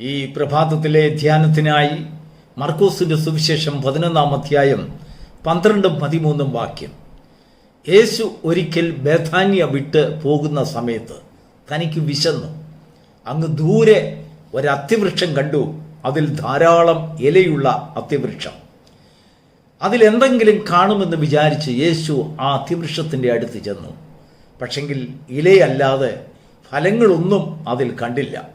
ഈ പ്രഭാതത്തിലെ ധ്യാനത്തിനായി മർക്കൂസിന്റെ സുവിശേഷം പതിനൊന്നാം അധ്യായം പന്ത്രണ്ടും പതിമൂന്നും വാക്യം. യേശു ഒരിക്കൽ ബേധാന്യ വിട്ട് പോകുന്ന സമയത്ത് തനിക്ക് വിശന്നു. അങ്ങ് ദൂരെ ഒരു അത്തിവൃക്ഷം കണ്ടു. അതിൽ ധാരാളം ഇലയുള്ള അത്തിവൃക്ഷം. അതിലെന്തെങ്കിലും കാണുമെന്ന് വിചാരിച്ച് യേശു ആ അത്തിവൃക്ഷത്തിന്റെ അടുത്ത് ചെന്നു. പക്ഷെങ്കിൽ ഇലയല്ലാതെ ഫലങ്ങളൊന്നും അതിൽ കണ്ടില്ല.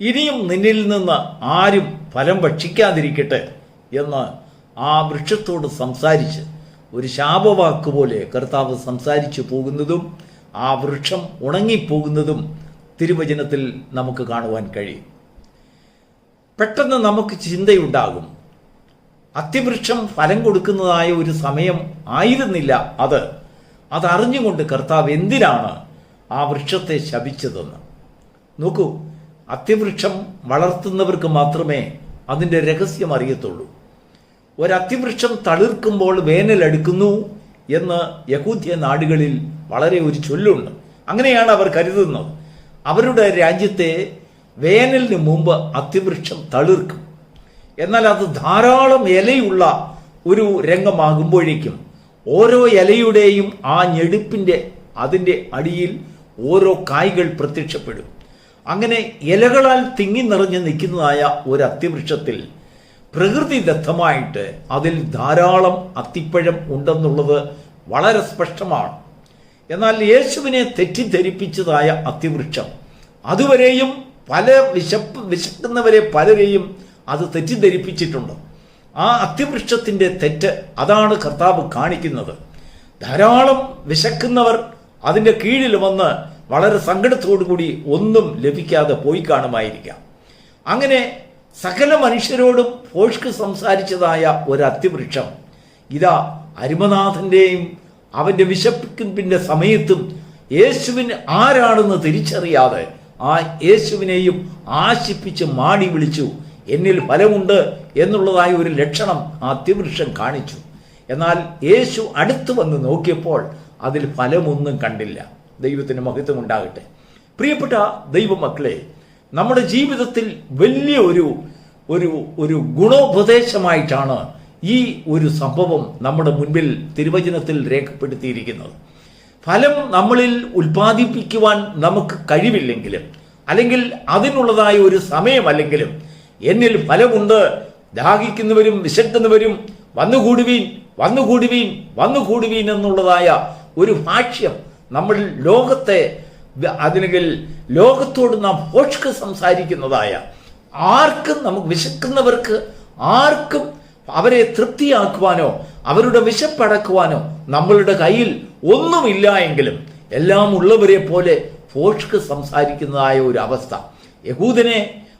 ഇനിയും നിന്നിൽ നിന്ന് ആരും ഫലം ഭക്ഷിക്കാതിരിക്കട്ടെ എന്ന് ആ വൃക്ഷത്തോട് സംസാരിച്ച് ഒരു ശാപവാക്ക് പോലെ കർത്താവ് സംസാരിച്ചു പോകുന്നതും ആ വൃക്ഷം ഉണങ്ങിപ്പോകുന്നതും തിരുവചനത്തിൽ നമുക്ക് കാണുവാൻ കഴിയും. പെട്ടെന്ന് നമുക്ക് ചിന്തയുണ്ടാകും. അത്തിവൃക്ഷം ഫലം കൊടുക്കുന്നതായ ഒരു സമയം ആയിരുന്നില്ല അത്. അതറിഞ്ഞുകൊണ്ട് കർത്താവ് എന്തിനാണ് ആ വൃക്ഷത്തെ ശപിച്ചതെന്ന്. നോക്കൂ അത്തിവൃക്ഷം വളർത്തുന്നവർക്ക് മാത്രമേ അതിന്റെ രഹസ്യം അറിയത്തുള്ളൂ. ഒരത്തിവൃക്ഷം തളിർക്കുമ്പോൾ വേനലെടുക്കുന്നു എന്ന് യഹൂദ്യ നാടുകളിൽ വളരെ ഒരു ചൊല്ലുണ്ട്. അങ്ങനെയാണ് അവർ കരുതുന്നത്. അവരുടെ രാജ്യത്തെ വേനലിന് മുമ്പ് അത്തിവൃക്ഷം തളിർക്കും. എന്നാൽ അത് ധാരാളം ഇലയുള്ള ഒരു രംഗമാകുമ്പോഴേക്കും ഓരോ ഇലയുടെയും ആ ഞെടുപ്പിന്റെ അതിന്റെ അടിയിൽ ഓരോ കായ്കൾ പ്രത്യക്ഷപ്പെടും. അങ്ങനെ ഇലകളാൽ തിങ്ങി നിറഞ്ഞ് നിൽക്കുന്നതായ ഒരു അത്തിവൃക്ഷത്തിൽ പ്രകൃതിദത്തമായിട്ട് അതിൽ ധാരാളം അത്തിപ്പഴം ഉണ്ടെന്നുള്ളത് വളരെ സ്പഷ്ടമാണ്. എന്നാൽ യേശുവിനെ തെറ്റിദ്ധരിപ്പിച്ചതായ അത്തിവൃക്ഷം അതുവരെയും പല വിശപ്പ് വിശക്കുന്നവരെ പലരെയും അത് തെറ്റിദ്ധരിപ്പിച്ചിട്ടുണ്ട്. ആ അത്തിവൃക്ഷത്തിന്റെ തെറ്റ് അതാണ് കർത്താവ് കാണിക്കുന്നത്. ധാരാളം വിശക്കുന്നവർ അതിന്റെ കീഴിൽ വന്ന് വളരെ കൂടി ഒന്നും ലഭിക്കാതെ പോയി കാണുമായിരിക്കാം. അങ്ങനെ സകല മനുഷ്യരോടും പോഷ്ക്ക് സംസാരിച്ചതായ ഒരു ഇതാ അവന്റെ അവന്റെ പിന്നെ സമയത്തും യേശുവിന് ആരാണെന്ന് തിരിച്ചറിയാതെ ആ യേശുവിനെയും ആശിപ്പിച്ച് മാടി വിളിച്ചു എന്നിൽ ഫലമുണ്ട് എന്നുള്ളതായ ഒരു ലക്ഷണം ആ അത്യവൃക്ഷം കാണിച്ചു. എന്നാൽ യേശു അടുത്തു വന്ന് നോക്കിയപ്പോൾ അതിൽ ഫലമൊന്നും കണ്ടില്ല. ദൈവത്തിന് മഹത്വം ഉണ്ടാകട്ടെ. പ്രിയപ്പെട്ട ദൈവമക്കളെ നമ്മുടെ ജീവിതത്തിൽ വലിയ ഒരു ഒരു ഒരു ഗുണോപദേശമായിട്ടാണ് ഈ ഒരു സംഭവം നമ്മുടെ മുൻപിൽ തിരുവചനത്തിൽ രേഖപ്പെടുത്തിയിരിക്കുന്നത്. ഫലം നമ്മളിൽ ഉൽപ്പാദിപ്പിക്കുവാൻ നമുക്ക് കഴിവില്ലെങ്കിലും അല്ലെങ്കിൽ അതിനുള്ളതായ ഒരു സമയമല്ലെങ്കിലും എന്നിൽ ഫലമുണ്ട്. ദാഹിക്കുന്നവരും വിശക്കുന്നവരും വന്നുകൂടുവീൻ വന്നുകൂടുവീൻ വന്നുകൂടുവീൻ എന്നുള്ളതായ ഒരു ഭാഷ്യം നമ്മൾ ലോകത്തെ അതിനെങ്കിൽ ലോകത്തോട് നാം ഹോഷ്ക്ക് സംസാരിക്കുന്നതായ ആർക്കും നമുക്ക് വിശക്കുന്നവർക്ക് ആർക്കും അവരെ തൃപ്തിയാക്കുവാനോ അവരുടെ വിശപ്പടക്കുവാനോ നമ്മളുടെ കയ്യിൽ ഒന്നുമില്ല എങ്കിലും എല്ലാം ഉള്ളവരെ പോലെ ഫോഷ്ക്ക് സംസാരിക്കുന്നതായ ഒരു അവസ്ഥ. യഹൂദനെ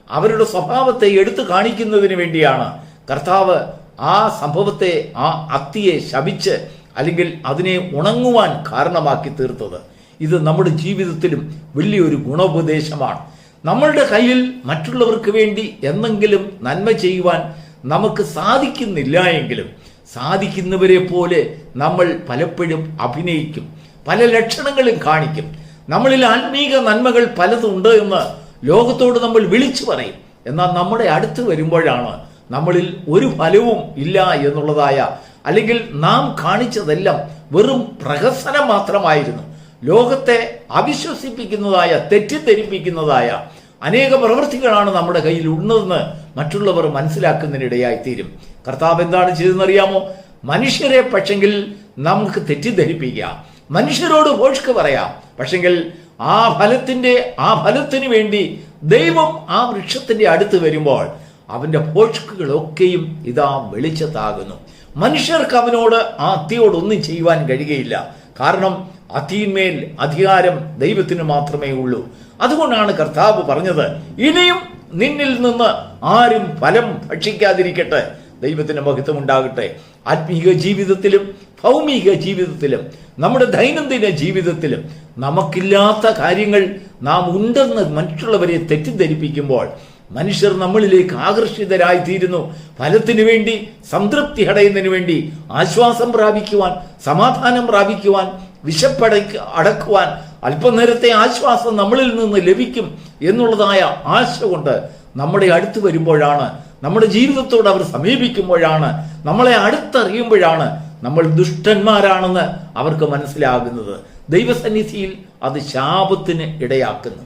അവരുടെ സ്വഭാവത്തെ എടുത്തു കാണിക്കുന്നതിന് വേണ്ടിയാണ് കർത്താവ് ആ സംഭവത്തെ ആ അത്തിയെ ശപിച്ച് അല്ലെങ്കിൽ അതിനെ ഉണങ്ങുവാൻ കാരണമാക്കി തീർത്തത്. ഇത് നമ്മുടെ ജീവിതത്തിലും വലിയൊരു ഗുണോപദേശമാണ്. നമ്മളുടെ കയ്യിൽ മറ്റുള്ളവർക്ക് വേണ്ടി എന്തെങ്കിലും നന്മ ചെയ്യുവാൻ നമുക്ക് സാധിക്കുന്നില്ല എങ്കിലും സാധിക്കുന്നവരെ പോലെ നമ്മൾ പലപ്പോഴും അഭിനയിക്കും പല ലക്ഷണങ്ങളും കാണിക്കും. നമ്മളിൽ ആത്മീക നന്മകൾ പലതുണ്ട് എന്ന് ലോകത്തോട് നമ്മൾ വിളിച്ചു പറയും. എന്നാൽ നമ്മുടെ അടുത്ത് വരുമ്പോഴാണ് നമ്മളിൽ ഒരു ഫലവും ഇല്ല എന്നുള്ളതായ അല്ലെങ്കിൽ നാം കാണിച്ചതെല്ലാം വെറും പ്രഹസനം മാത്രമായിരുന്നു. ലോകത്തെ അവിശ്വസിപ്പിക്കുന്നതായ തെറ്റിദ്ധരിപ്പിക്കുന്നതായ അനേക പ്രവൃത്തികളാണ് നമ്മുടെ കയ്യിൽ ഉള്ളതെന്ന് മറ്റുള്ളവർ മനസ്സിലാക്കുന്നതിനിടയായി തീരും കർത്താവ് എന്താണ് ചെയ്തെന്നറിയാമോ മനുഷ്യരെ പക്ഷെങ്കിൽ നമുക്ക് തെറ്റിദ്ധരിപ്പിക്കാം. മനുഷ്യരോട് പോഷ്ക്ക് പറയാം. പക്ഷെങ്കിൽ ആ ഫലത്തിന്റെ ആ ഫലത്തിന് വേണ്ടി ദൈവം ആ വൃക്ഷത്തിന്റെ അടുത്ത് വരുമ്പോൾ അവന്റെ പോഷ്കുകളൊക്കെയും ഇതാ വെളിച്ചത്താകുന്നു. മനുഷ്യർക്ക് അവനോട് ആ അത്തിയോടൊന്നും ചെയ്യുവാൻ കഴിയുകയില്ല. കാരണം അത്തിന്മേൽ അധികാരം ദൈവത്തിന് മാത്രമേ ഉള്ളൂ. അതുകൊണ്ടാണ് കർത്താവ് പറഞ്ഞത് ഇനിയും നിന്നിൽ നിന്ന് ആരും ഫലം ഭക്ഷിക്കാതിരിക്കട്ടെ. ദൈവത്തിന്റെ മഹത്വം ഉണ്ടാകട്ടെ ആത്മീക ജീവിതത്തിലും ഭൗമിക ജീവിതത്തിലും നമ്മുടെ ദൈനംദിന ജീവിതത്തിലും നമുക്കില്ലാത്ത കാര്യങ്ങൾ നാം ഉണ്ടെന്ന് മറ്റുള്ളവരെ തെറ്റിദ്ധരിപ്പിക്കുമ്പോൾ മനുഷ്യർ നമ്മളിലേക്ക് ആകർഷിതരായി തീരുന്നു ഫലത്തിനു വേണ്ടി സംതൃപ്തി അടയുന്നതിന് വേണ്ടി ആശ്വാസം പ്രാപിക്കുവാൻ സമാധാനം പ്രാപിക്കുവാൻ വിശപ്പട അടക്കുവാൻ അല്പനേരത്തെ ആശ്വാസം നമ്മളിൽ നിന്ന് ലഭിക്കും എന്നുള്ളതായ ആശ കൊണ്ട് നമ്മുടെ അടുത്ത് വരുമ്പോഴാണ് നമ്മുടെ ജീവിതത്തോട് അവർ സമീപിക്കുമ്പോഴാണ് നമ്മളെ അടുത്തറിയുമ്പോഴാണ് നമ്മൾ ദുഷ്ടന്മാരാണെന്ന് അവർക്ക് മനസ്സിലാകുന്നത്. ദൈവസന്നിധിയിൽ അത് ശാപത്തിന് ഇടയാക്കുന്നു.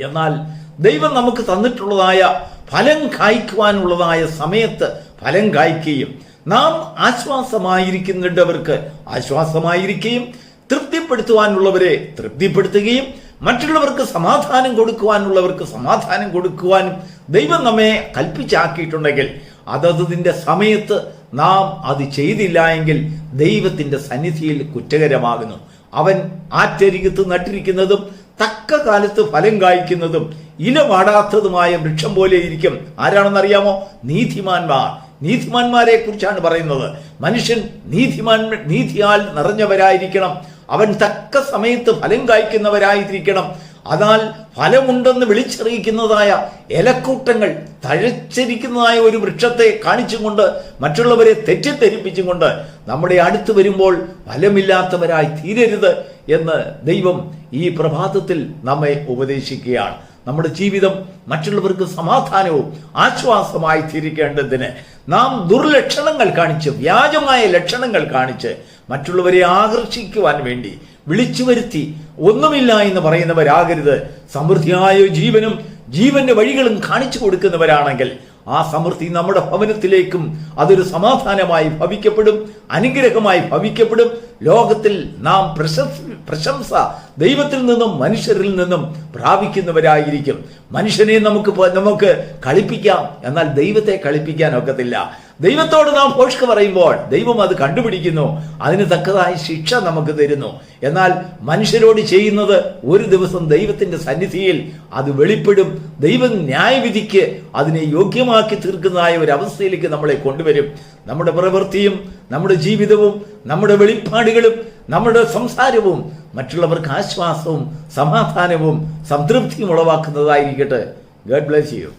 എന്നാൽ ദൈവം നമുക്ക് തന്നിട്ടുള്ളതായ ഫലം കായ്ക്കുവാനുള്ളതായ സമയത്ത് ഫലം കായ്ക്കുകയും നാം ആശ്വാസമായിരിക്കുന്നുണ്ടവർക്ക് ആശ്വാസമായിരിക്കുകയും തൃപ്തിപ്പെടുത്തുവാനുള്ളവരെ തൃപ്തിപ്പെടുത്തുകയും മറ്റുള്ളവർക്ക് സമാധാനം കൊടുക്കുവാനുള്ളവർക്ക് സമാധാനം കൊടുക്കുവാനും ദൈവം നമ്മെ കൽപ്പിച്ചാക്കിയിട്ടുണ്ടെങ്കിൽ അതതിന്റെ സമയത്ത് നാം അത് ചെയ്തില്ല എങ്കിൽ ദൈവത്തിന്റെ സന്നിധിയിൽ കുറ്റകരമാകുന്നു. അവൻ ആറ്റരികത്ത് നട്ടിരിക്കുന്നതും തക്ക കാലത്ത് ഫലം കായ്ക്കുന്നതും ഇല വാടാത്തതുമായ വൃക്ഷം പോലെ ഇരിക്കും ആരാണെന്നറിയാമോ? നീതിമാന്മാർ. നീതിമാന്മാരെ കുറിച്ചാണ് പറയുന്നത്. മനുഷ്യൻ നീതിമാൻ നീതിയാൽ നിറഞ്ഞവരായിരിക്കണം. അവൻ തക്ക സമയത്ത് ഫലം കായ്ക്കുന്നവരായിരിക്കണം. അതാൽ ഫലമുണ്ടെന്ന് വിളിച്ചറിയിക്കുന്നതായ ഇലക്കൂട്ടങ്ങൾ തഴച്ചിരിക്കുന്നതായ ഒരു വൃക്ഷത്തെ കാണിച്ചുകൊണ്ട് മറ്റുള്ളവരെ തെറ്റിദ്ധരിപ്പിച്ചും കൊണ്ട് നമ്മുടെ അടുത്ത് വരുമ്പോൾ ഫലമില്ലാത്തവരായി തീരരുത്. എന്ന് ദൈവം ഈ പ്രഭാതത്തിൽ നമ്മെ ഉപദേശിക്കുകയാണ്. നമ്മുടെ ജീവിതം മറ്റുള്ളവർക്ക് സമാധാനവും ആശ്വാസമായി തീരിക്കേണ്ടതിന് നാം ദുർലക്ഷണങ്ങൾ കാണിച്ച് വ്യാജമായ ലക്ഷണങ്ങൾ കാണിച്ച് മറ്റുള്ളവരെ ആകർഷിക്കുവാൻ വേണ്ടി വിളിച്ചു വരുത്തി ഒന്നുമില്ല എന്ന് പറയുന്നവരാകരുത്. സമൃദ്ധിയായ ജീവനും ജീവന്റെ വഴികളും കാണിച്ചു കൊടുക്കുന്നവരാണെങ്കിൽ ആ സമൃദ്ധി നമ്മുടെ ഭവനത്തിലേക്കും അതൊരു സമാധാനമായി ഭവിക്കപ്പെടും അനുഗ്രഹമായി ഭവിക്കപ്പെടും. ലോകത്തിൽ നാം പ്രശംസ പ്രശംസ ദൈവത്തിൽ നിന്നും മനുഷ്യരിൽ നിന്നും പ്രാപിക്കുന്നവരായിരിക്കും. മനുഷ്യനെ നമുക്ക് നമുക്ക് കളിപ്പിക്കാം. എന്നാൽ ദൈവത്തെ കളിപ്പിക്കാൻ ഒക്കത്തില്ല. ദൈവത്തോട് നാം പോഷ്ക പറയുമ്പോൾ ദൈവം അത് കണ്ടുപിടിക്കുന്നു. അതിന് തക്കതായ ശിക്ഷ നമുക്ക് തരുന്നു. എന്നാൽ മനുഷ്യരോട് ചെയ്യുന്നത് ഒരു ദിവസം ദൈവത്തിന്റെ സന്നിധിയിൽ അത് വെളിപ്പെടും. ദൈവം ന്യായവിധിക്ക് അതിനെ യോഗ്യമാക്കി തീർക്കുന്നതായ ഒരു അവസ്ഥയിലേക്ക് നമ്മളെ കൊണ്ടുവരും. നമ്മുടെ പ്രവൃത്തിയും നമ്മുടെ ജീവിതവും നമ്മുടെ വെളിപ്പാടുകളും നമ്മുടെ സംസാരവും മറ്റുള്ളവർക്ക് ആശ്വാസവും സമാധാനവും സംതൃപ്തിയും ഉളവാക്കുന്നതായിരിക്കട്ടെ. Garh bless you